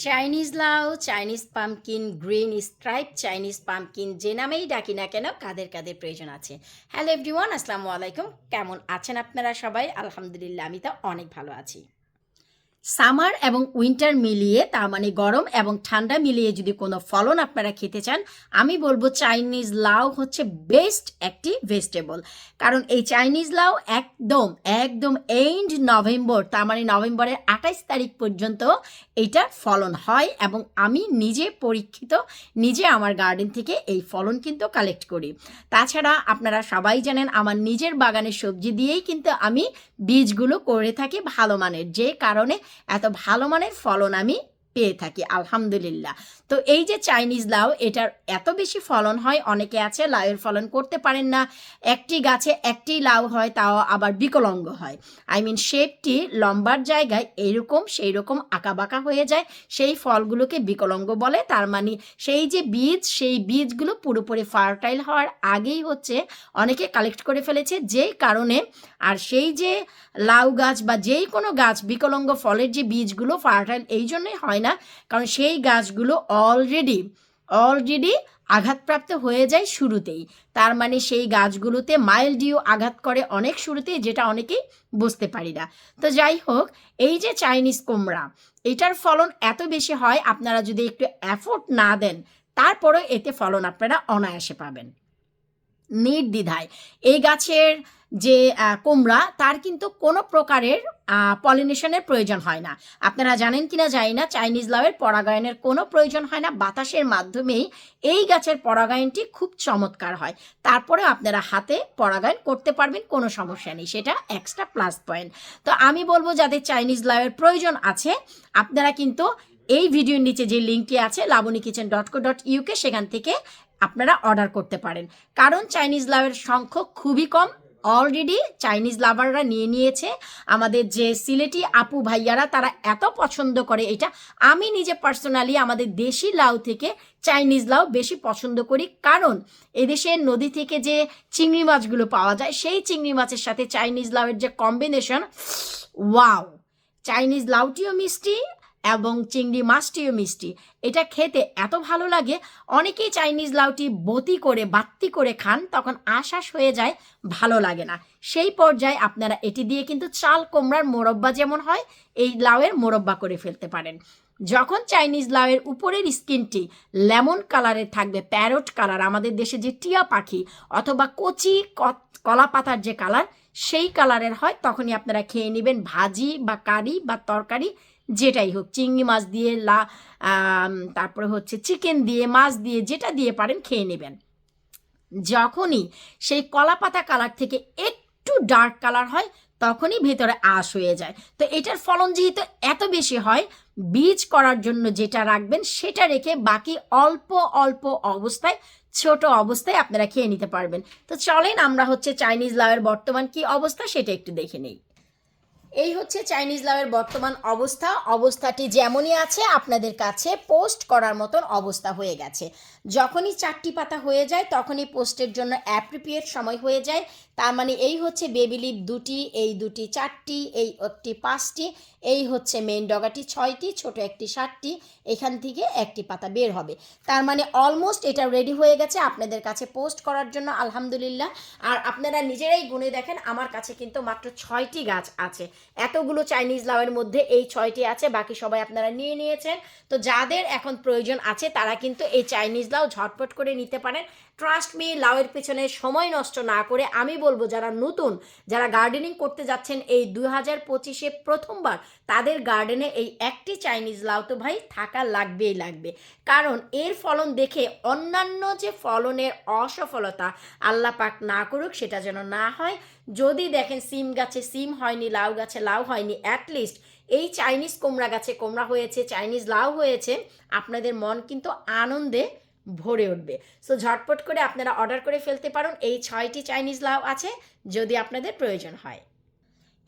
Chinese লাউ Chinese pumpkin green stripe Chinese pumpkin যে নামেই ডাকি না কেন, কাদের কাদের প্রয়োজন আছে? হ্যালো এভরিওয়ান আসসালামু আলাইকুম। কেমন আছেন আপনারা সবাই? আলহামদুলিল্লাহ, আমি তো অনেক ভালো আছি। সামার এবং উইন্টার মিলিয়ে, তার মানে গরম এবং ঠান্ডা মিলিয়ে যদি কোনো ফলন আপনারা খেতে চান, আমি বলব চাইনিজ লাউ হচ্ছে বেস্ট একটি ভেজিটেবল কারণ এই চাইনিজ লাউ একদম একদম এন্ড নভেম্বর তার মানে নভেম্বরের আঠাইশ তারিখ পর্যন্ত এটা ফলন হয় এবং আমি নিজে পরীক্ষিত, নিজে আমার গার্ডেন থেকে এই ফলন কিন্তু কালেক্ট করি। তাছাড়া আপনারা সবাই জানেন, আমার নিজের বাগানের সবজি দিয়েই কিন্তু আমি বীজগুলো করে থাকি ভালো মানের, যে কারণে এত ভালো মানের ফলন আমি পেয়ে থাকি, আলহামদুলিল্লাহ। তো এই যে চাইনিজ লাউ, এটার এত বেশি ফলন হয়, অনেকে আছে লাউয়ের ফলন করতে পারেন না। একটি গাছে একটি লাউ হয়, তাও আবার বিকলঙ্গ হয়। আই মিন শেপটি লম্বার জায়গায় এরকম সেই রকম আঁকাবাঁকা হয়ে যায়, সেই ফলগুলোকে বিকলঙ্গ বলে। তার মানে সেই যে বীজ, সেই বীজগুলো পুরোপুরি ফার্টাইল হওয়ার আগেই হচ্ছে অনেকে কালেক্ট করে ফেলেছে। যেই কারণে আর সেই যে লাউ গাছ বা যেই কোনো গাছ বিকলঙ্গ ফলের যে বীজগুলো ফার্টাইল এই জন্যই হয় না, কারণ সেই গাছগুলো অলরেডি অলরেডি আঘাতপ্রাপ্ত হয়ে যায় শুরুতেই। তার মানে সেই গাছগুলোতে মাইল্ডিও আঘাত করে অনেক শুরুতেই, যেটা অনেকেই বুঝতে পারি না। তো যাই হোক, এই যে চাইনিজ কুমড়া, এটার ফলন এত বেশি হয়, আপনারা যদি একটু অ্যাফোর্ড না দেন, তারপরেও এতে ফলন আপনারা অনায়াসে পাবেন। নির্দ্বিধায়, এই গাছের যে কুমড়া, তার কিন্তু কোনো প্রকারের পলিনেশনের প্রয়োজন হয় না। আপনারা জানেন কিনা জানি না, চাইনিজ লাউয়ের পরাগায়নের কোনো প্রয়োজন হয় না। বাতাসের মাধ্যমেই এই গাছের পরাগায়নটি খুব চমৎকার হয়। তারপরে আপনারা হাতে পরাগায়ন করতে পারবেন, কোনো সমস্যা নেই। সেটা এক্সট্রা প্লাস পয়েন্ট তো আমি বলব, যাদের চাইনিজ লাউয়ের প্রয়োজন আছে, আপনারা কিন্তু এই ভিডিওর নিচে যে লিঙ্কটি আছে Labani kitchen dot co dot UK সেখান থেকে আপনারা অর্ডার করতে পারেন। কারণ চাইনিজ লাউয়ের সংখ্যক খুবই কম অলরেডি চাইনিজ লাভাররা নিয়ে নিয়েছে। আমাদের যে সিলেটি আপু ভাইয়ারা, তারা এত পছন্দ করে এটা। আমি নিজে পার্সোনালি আমাদের দেশি লাউ থেকে চাইনিজ লাউ বেশি পছন্দ করি। কারণ এদেশের নদী থেকে যে চিংড়ি মাছগুলো পাওয়া যায়, সেই চিংড়ি মাছের সাথে চাইনিজ লাউয়ের যে কম্বিনেশন ওয়াও চাইনিজ লাউটিও মিষ্টি এবং চিংড়ি মাছটিও মিষ্টি। এটা খেতে এত ভালো লাগে, অনেকেই চাইনিজ লাউটি বতি করে বাত্তি করে খান, তখন আশ্বাস হয়ে যায়, ভালো লাগে না। সেই পর্যায়ে আপনারা এটি দিয়ে কিন্তু চাল, কোমড়ার মোরব্বা যেমন হয়, এই লাউয়ের মোরব্বা করে ফেলতে পারেন। যখন চাইনিজ লাউয়ের উপরের স্কিনটি লেমন কালারের থাকবে, প্যারট কালার, আমাদের দেশে যে টিয়া পাখি অথবা কচি কলা পাতার যে কালার, সেই কালারের হয়, তখনই আপনারা খেয়ে নেবেন ভাজি বা কারি বা তরকারি যেটাই হোক, চিংড়ি মাছ দিয়ে লা তারপরে হচ্ছে চিকেন দিয়ে, মাছ দিয়ে, যেটা দিয়ে পারেন খেয়ে নেবেন। যখনই সেই কলা পাতা কালার থেকে একটু ডার্ক কালার হয়, তখনই ভেতরে আঁশ হয়ে যায়। তো এটার ফলন যেহেতু এত বেশি হয়, বীজ করার জন্য যেটা রাখবেন সেটা রেখে বাকি অল্প অল্প অবস্থায়, ছোট অবস্থায় আপনারা খেয়ে নিতে পারবেন। তো চলেন আমরা হচ্ছে চাইনিজ লাউয়ের বর্তমান কি অবস্থা সেটা একটু দেখে নেই। এই হচ্ছে চাইনিজ লাউয়ের বর্তমান অবস্থা। অবস্থাটি যেমনই আছে, আপনাদের কাছে পোস্ট করার মতন অবস্থা হয়ে গেছে। যখনই চারটি পাতা হয়ে যায়, তখনই পোস্টের জন্য অ্যাপ্রিপিয়েট সময় হয়ে যায়। তার মানে এই হচ্ছে বেবি লিপ দুটি, এই দুটি চারটি, এই একটি পাঁচটি, এই হচ্ছে মেন ডগাটি ছয়টি, ছোট একটি সাতটি, এখান থেকে একটি পাতা বের হবে। তার মানে অলমোস্ট এটা রেডি হয়ে গেছে আপনাদের কাছে পোস্ট করার জন্য, আলহামদুলিল্লাহ। আর আপনারা নিজেরাই গুনে দেখেন, আমার কাছে কিন্তু মাত্র ছয়টি গাছ আছে। এতগুলো চাইনিজ লাউয়ের মধ্যে এই ছয়টি আছে, বাকি সবাই আপনারা নিয়ে নিয়েছেন। তো যাদের এখন প্রয়োজন আছে, তারা কিন্তু এই চাইনিজ লাউ ঝটপট করে নিতে পারেন। ট্রাস্ট মি লাউয়ের পেছনে সময় নষ্ট না করে আমি বলব যারা নতুন, যারা গার্ডেনিং করতে যাচ্ছেন এই দুই হাজার পঁচিশে প্রথমবার, তাদের গার্ডেনে এই একটি চাইনিজ লাউ তো ভাই থাকা লাগবেই লাগবে। কারণ এর ফলন দেখে অন্যান্য যে ফলনের অসফলতা আল্লাহ পাক না করুক, সেটা যেন না হয়। যদি দেখেন সিম গাছে সিম হয়নি, লাউ গাছে লাউ হয়নি অ্যাটলিস্ট এই চাইনিজ কোমড়া গাছে কোমড়া হয়েছে চাইনিজ লাউ হয়েছে, আপনাদের মন কিন্তু আনন্দে ভরে উঠবে। সো ঝটপট করে আপনারা অর্ডার করে ফেলতে পারেন। এই ছয়টি চাইনিজ লাউ আছে, যদি আপনাদের প্রয়োজন হয়।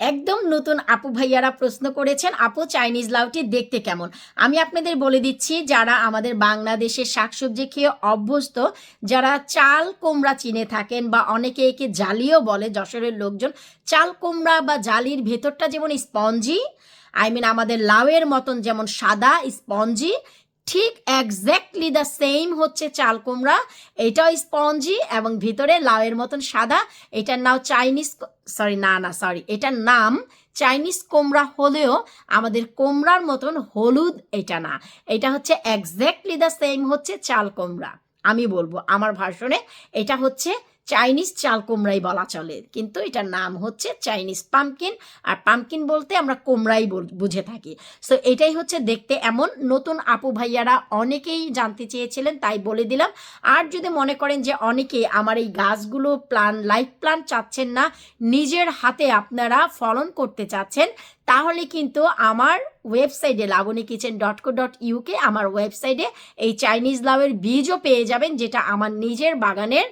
একদম নতুন আপু ভাইয়ারা প্রশ্ন করেছেন, আপু চাইনিজ লাউটি দেখতে কেমন? আমি আপনাদের বলে দিচ্ছি, যারা আমাদের বাংলাদেশের শাকসবজি খেয়ে অভ্যস্ত, যারা চাল কুমড়া চিনে থাকেন বা অনেকে একে জালিও বলে, যশোরের লোকজন, চাল কুমড়া বা জালির ভেতরটা যেমন স্পঞ্জি আই মিন আমাদের লাউয়ের মতন যেমন সাদা স্পঞ্জি ঠিক এক্স্যাক্টলি দ্য সেম হচ্ছে চাল কুমড়া, এটাও স্পঞ্জি এবং ভিতরে লাউয়ের মতন সাদা, এটার নাম চাইনিজ সরি না না সরি এটার নাম চাইনিজ কুমড়া হলেও আমাদের কুমড়ার মতন হলুদ এটা না। এটা হচ্ছে এক্স্যাক্টলি দ্য সেম হচ্ছে চাল কুমড়া। আমি বলব, আমার ভাষণে এটা হচ্ছে চাইনিজ চাল কুমড়াই বলা চলে। কিন্তু এটার নাম হচ্ছে চাইনিজ পামকিন। আর পামকিন বলতে আমরা কুমড়াই বুঝে থাকি। সো এটাই হচ্ছে দেখতে এমন। নতুন আপু ভাইয়ারা অনেকেই জানতে চেয়েছিলেন, তাই বলে দিলাম। আর যদি মনে করেন যে অনেকেই আমার এই গাছগুলো প্লান লাইফ প্লান চাচ্ছেন না, নিজের হাতে আপনারা ফলন করতে চাচ্ছেন তাহলে কিন্তু আমার ওয়েবসাইটে Labani kitchen dot co dot UK আমার ওয়েবসাইটে এই চাইনিজ লাউয়ের বীজও পেয়ে যাবেন, যেটা আমার নিজের বাগানের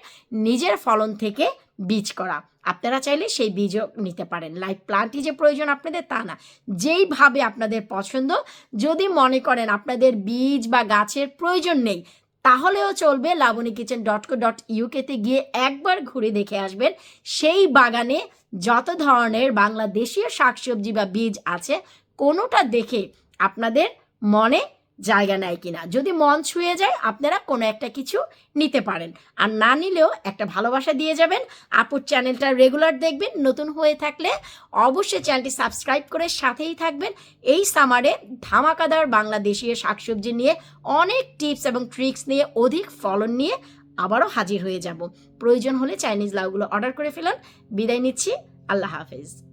নিজের ফলন থেকে বীজ করা। আপনারা চাইলে সেই বীজও নিতে পারেন। লাইফ প্লান্টই যে প্রয়োজন আপনাদের, তা না। যেইভাবে আপনাদের পছন্দ, যদি মনে করেন আপনাদের বীজ বা গাছের প্রয়োজন নেই, তাহলেও চলবে Labani kitchen dot co dot ইউকেতে গিয়ে একবার ঘুরে দেখে আসবেন। সেই বাগানে যত ধরনের বাংলাদেশীয় শাকসবজি বা বীজ আছে, কোনোটা দেখে আপনাদের মনে জায়গা নেয় কিনা। যদি মন ছুঁয়ে যায়, আপনারা কোনো একটা কিছু নিতে পারেন। আর না নিলেও একটা ভালোবাসা দিয়ে যাবেন। আপুর চ্যানেলটা রেগুলার দেখবেন, নতুন হয়ে থাকলে অবশ্যই চ্যানেলটি সাবস্ক্রাইব করে সাথেই থাকবেন। এই সামারে ধামাকাদার বাংলাদেশীয় শাকসবজি নিয়ে অনেক টিপস এবং ট্রিক্স নিয়ে অধিক ফলন নিয়ে আবারও হাজির হয়ে যাব। প্রয়োজন হলে চাইনিজ লাউগুলো অর্ডার করে ফেলুন। বিদায় নিচ্ছি। আল্লাহ হাফেজ।